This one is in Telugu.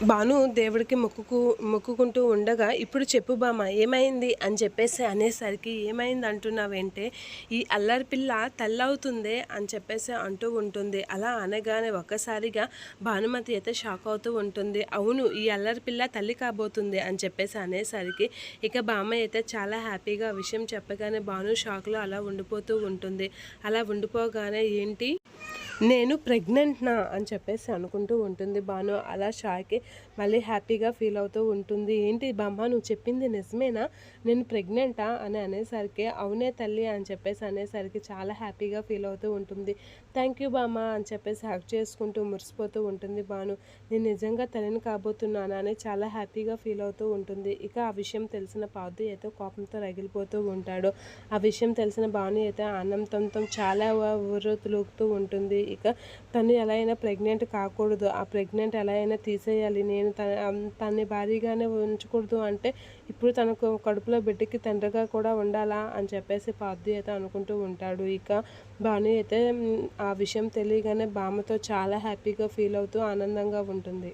భాను దేవుడికి మొక్కుకు మొక్కుకుంటూ ఉండగా ఇప్పుడు చెప్పు బామ్మ ఏమైంది? అని చెప్పేసి అనేసరికి ఏమైంది అంటున్నావేంటే ఈ అల్లరి పిల్ల తల్లవుతుందే? అని చెప్పేసి అంటూ ఉంటుంది. అలా అనగానే ఒక్కసారిగా భానుమతి అయితే షాక్ అవుతూ ఉంటుంది. అవును ఈ అల్లరి పిల్ల తల్లి కాబోతుంది అని చెప్పేసి అనేసరికి ఇక బామ్మ అయితే చాలా హ్యాపీగా విషయం చెప్పగానే భాను షాక్లో అలా ఉండిపోతూ ఉంటుంది. అలా ఉండిపోగానే ఏంటి? నేను ప్రెగ్నెంట్నా అని చెప్పేసి అనుకుంటూ ఉంటుంది బాను అలా షాకి మళ్ళీ హ్యాపీగా ఫీల్ అవుతూ ఉంటుంది. ఏంటి బామ్మ నువ్వు చెప్పింది నిజమేనా? నేను ప్రెగ్నెంటా? అని అనేసరికి అవునే తల్లి అని చెప్పేసి అనేసరికి చాలా హ్యాపీగా ఫీల్ అవుతూ ఉంటుంది. థ్యాంక్ యూ బామ్మ అని చెప్పేసి హ్యాక్ చేసుకుంటూ మురిసిపోతూ ఉంటుంది బాను నేను నిజంగా తల్లిని కాబోతున్నాను అని చాలా హ్యాపీగా ఫీల్ అవుతూ ఉంటుంది. ఇక ఆ విషయం తెలిసిన పాదు అయితే కోపంతో రగిలిపోతూ ఉంటాడు. ఆ విషయం తెలిసిన భాను అయితే ఆనందంతో చాలా ఊరతులుగుతూ ఉంటుంది. ఇక తను ఎలా అయినా ప్రెగ్నెంట్ కాకూడదు. ఆ ప్రెగ్నెంట్ ఎలా అయినా తీసేయాలి. నేను తన తన్ని భారీగానే ఉంచకూడదు అంటే ఇప్పుడు తనకు కడుపులో బిడ్డకి తండ్రిగా కూడా ఉండాలా అని చెప్పేసి పార్థి అయితే అనుకుంటూ ఉంటాడు. ఇక భాను అయితే ఆ విషయం తెలియగానే బామ్మతో చాలా హ్యాపీగా ఫీల్ అవుతూ ఆనందంగా ఉంటుంది.